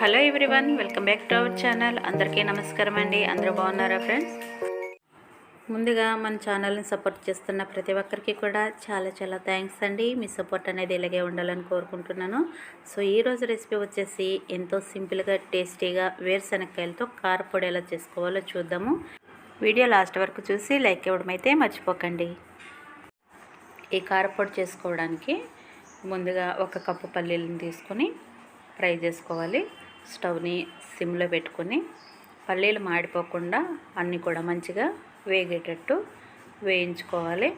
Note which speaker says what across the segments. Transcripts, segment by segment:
Speaker 1: Hello everyone welcome back to our channel. అందరికీ నమస్కారం అండి. అందరూ బాగున్నారా ఫ్రెండ్స్? ముందుగా మన ఛానల్ని సపోర్ట్ చేస్తున్న ప్రతి ఒక్కరికి కూడా చాలా చాలా థ్యాంక్స్ అండి. మీ సపోర్ట్ అనేది ఇలాగే ఉండాలని కోరుకుంటున్నాను. సో ఈరోజు రెసిపీ వచ్చేసి ఎంతో సింపుల్గా టేస్టీగా వేరుశనక్కాయలతో కారపొడి ఎలా చేసుకోవాలో చూద్దాము. వీడియో లాస్ట్ వరకు చూసి లైక్ ఇవ్వడం అయితే మర్చిపోకండి. ఈ కారపొడి చేసుకోవడానికి ముందుగా ఒక కప్పు పల్లీలను తీసుకొని ఫ్రై చేసుకోవాలి. స్టవ్ని సిమ్లో పెట్టుకొని పల్లీలు మాడిపోకుండా అన్నీ కూడా మంచిగా వేగేటట్టు వేయించుకోవాలి.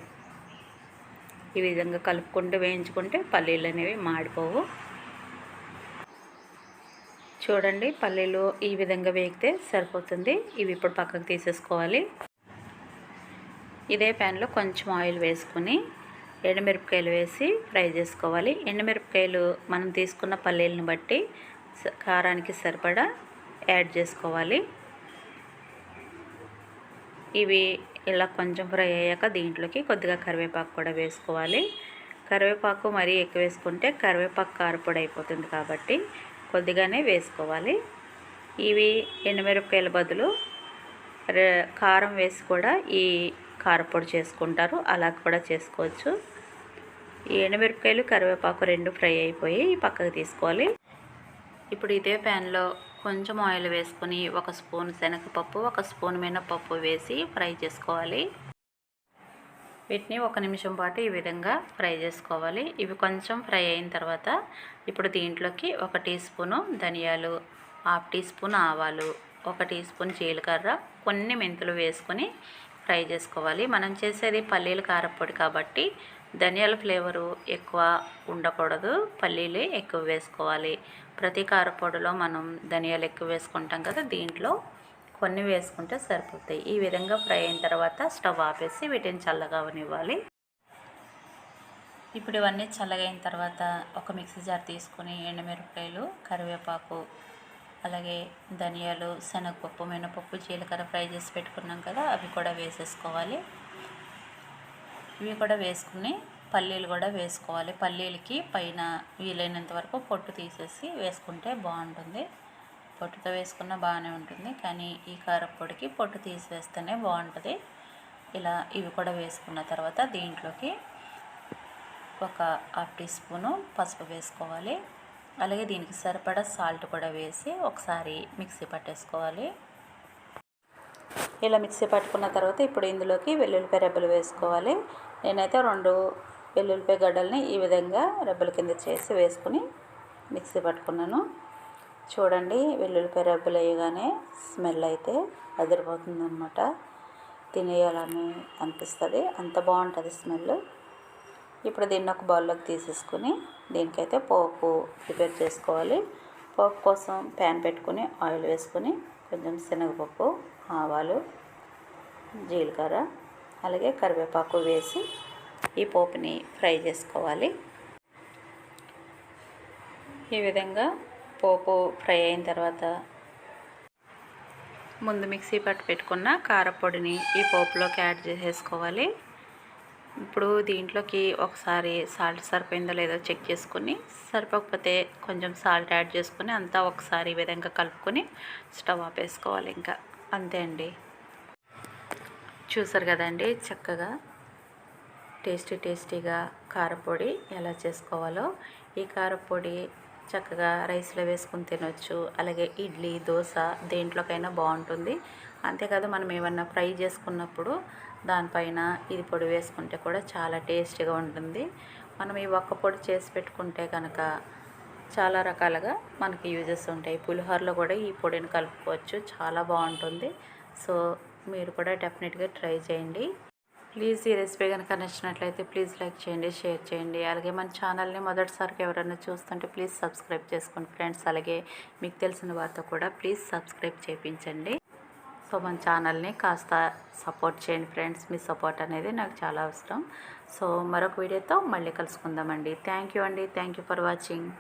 Speaker 1: ఈ విధంగా కలుపుకుంటూ వేయించుకుంటే పల్లీలు అనేవి మాడిపోవు. చూడండి పల్లీలు ఈ విధంగా వేగితే సరిపోతుంది. ఇవి ఇప్పుడు పక్కకు తీసేసుకోవాలి. ఇదే ప్యాన్లో కొంచెం ఆయిల్ వేసుకొని ఎండుమిరపకాయలు వేసి ఫ్రై చేసుకోవాలి. ఎండుమిరపకాయలు మనం తీసుకున్న పల్లీలను బట్టి కారానికి సరిపడా యాడ్ చేసుకోవాలి. ఇవి ఇలా కొంచెం ఫ్రై అయ్యాక దీంట్లోకి కొద్దిగా కరివేపాకు కూడా వేసుకోవాలి. కరివేపాకు మరీ ఎక్కువ వేసుకుంటే కరివేపాకు కారపొడి అయిపోతుంది కాబట్టి కొద్దిగానే వేసుకోవాలి. ఇవి ఎండుమిరపకాయల బదులు కారం వేసి కూడా ఈ కారపొడి చేసుకుంటారు. అలా కూడా చేసుకోవచ్చు. ఈ ఎండుమిరపకాయలు కరివేపాకు రెండు ఫ్రై అయిపోయి పక్కకు తీసుకోవాలి. ఇప్పుడు ఇదే ప్యాన్లో కొంచెం ఆయిల్ వేసుకొని ఒక స్పూన్ శనగపప్పు ఒక స్పూన్ మినపప్పు వేసి ఫ్రై చేసుకోవాలి. వీటిని ఒక నిమిషం పాటు ఈ విధంగా ఫ్రై చేసుకోవాలి. ఇవి కొంచెం ఫ్రై అయిన తర్వాత ఇప్పుడు దీంట్లోకి ఒక టీ స్పూను ధనియాలు హాఫ్ టీ స్పూన్ ఆవాలు ఒక టీ స్పూన్ జీలకర్ర కొన్ని మెంతులు వేసుకొని ఫ్రై చేసుకోవాలి. మనం చేసేది పల్లీలు కారపొడి కాబట్టి ధనియాల ఫ్లేవరు ఎక్కువ ఉండకూడదు. పల్లీలు ఎక్కువ వేసుకోవాలి. ప్రతి కారపొడిలో మనం ధనియాలు ఎక్కువ వేసుకుంటాం కదా దీంట్లో కొన్ని వేసుకుంటే సరిపోతాయి. ఈ విధంగా ఫ్రై అయిన తర్వాత స్టవ్ ఆపేసి వీటిని చల్లగా అవనివ్వాలి. ఇప్పుడు ఇవన్నీ చల్లగైన తర్వాత ఒక మిక్సీ జార్ తీసుకొని ఎండుమిరపకాయలు కరివేపాకు అలాగే ధనియాలు శనగపప్పు మినపప్పు జీలకర్ర ఫ్రై చేసి పెట్టుకున్నాం కదా అవి కూడా వేసేసుకోవాలి. ఇవి కూడా వేసుకుని పల్లీలు కూడా వేసుకోవాలి. పల్లీలకి పైన వీలైనంత వరకు పొట్టు తీసేసి వేసుకుంటే బాగుంటుంది. పొట్టుతో వేసుకున్న బాగానే ఉంటుంది. కానీ ఈ కారపొడికి పొట్టు తీసేస్తేనే బాగుంటుంది. ఇలా ఇవి కూడా వేసుకున్న తర్వాత దీంట్లోకి ఒక హాఫ్ టీ స్పూను పసుపు వేసుకోవాలి. అలాగే దీనికి సరిపడా సాల్ట్ కూడా వేసి ఒకసారి మిక్సీ పట్టేసుకోవాలి. ఇలా మిక్సీ పట్టుకున్న తర్వాత ఇప్పుడు ఇందులోకి వెల్లుల్లిపాయ రెబ్బలు వేసుకోవాలి. నేనైతే రెండు వెల్లుల్లిపాయ గడ్డల్ని ఈ విధంగా రెబ్బల కింద చేసి వేసుకుని మిక్సీ పట్టుకున్నాను. చూడండి వెల్లుల్లిపాయ రెబ్బలు వేయగానే స్మెల్ అయితే అదిరిపోతుంది అనమాట తినేయాలని అనిపిస్తుంది. అంత బాగుంటుంది స్మెల్. ఇప్పుడు దీన్ని ఒక బౌల్లోకి తీసేసుకుని దీనికైతే పోపు ప్రిపేర్ చేసుకోవాలి. పోపు కోసం ప్యాన్ పెట్టుకుని ఆయిల్ వేసుకొని కొంచెం శనగపప్పు ఆవాలు జీలకర్ర అలాగే కరివేపాకు వేసి ఈ పోపుని ఫ్రై చేసుకోవాలి. ఈ విధంగా పోపు ఫ్రై అయిన తర్వాత ముందు మిక్సీ పట్టు పెట్టుకున్న కారపొడిని ఈ పోపులోకి యాడ్ చేసేసుకోవాలి. ఇప్పుడు దీంట్లోకి ఒకసారి సాల్ట్ సరిపోయిందో లేదో చెక్ చేసుకొని సరిపోకపోతే కొంచెం సాల్ట్ యాడ్ చేసుకొని అంతా ఒకసారి ఈ విధంగా కలుపుకొని స్టవ్ ఆపేసుకోవాలి ఇంకా. అంతే అండి. చూసారు కదండి చక్కగా టేస్టీ టేస్టీగా కారపొడి ఎలా చేసుకోవాలో. ఈ కారపొడి చక్కగా రైస్లో వేసుకుని తినొచ్చు అలాగే ఇడ్లీ దోశ దేంట్లోకైనా బాగుంటుంది. అంతేకాదు మనం ఏమన్నా ఫ్రై చేసుకున్నప్పుడు దానిపైన ఇది పొడి వేసుకుంటే కూడా చాలా టేస్టీగా ఉంటుంది. మనం ఈ ఒక్క పొడి చేసి పెట్టుకుంటే కనుక చాలా రకాలుగా మనకి యూజెస్ ఉంటాయి. పులిహోరలో కూడా ఈ పొడిని కలుపుకోవచ్చు. చాలా బాగుంటుంది. సో మీరు కూడా డెఫినెట్గా ట్రై చేయండి. ప్లీజ్ ఈ రెసిపీ కనుక నచ్చినట్లయితే ప్లీజ్ లైక్ చేయండి షేర్ చేయండి. అలాగే మన ఛానల్ని మొదటిసారికి ఎవరైనా చూస్తుంటే ప్లీజ్ సబ్స్క్రైబ్ చేసుకోండి ఫ్రెండ్స్. అలాగే మీకు తెలిసిన వారితో కూడా ప్లీజ్ సబ్స్క్రైబ్ చేయించండి. సో మన ఛానల్ని కాస్త సపోర్ట్ చేయండి ఫ్రెండ్స్. మీ సపోర్ట్ అనేది నాకు చాలా అవసరం. సో మరొక వీడియోతో మళ్ళీ కలుసుకుందామండి. థ్యాంక్ యూ అండి. Thank you for watching.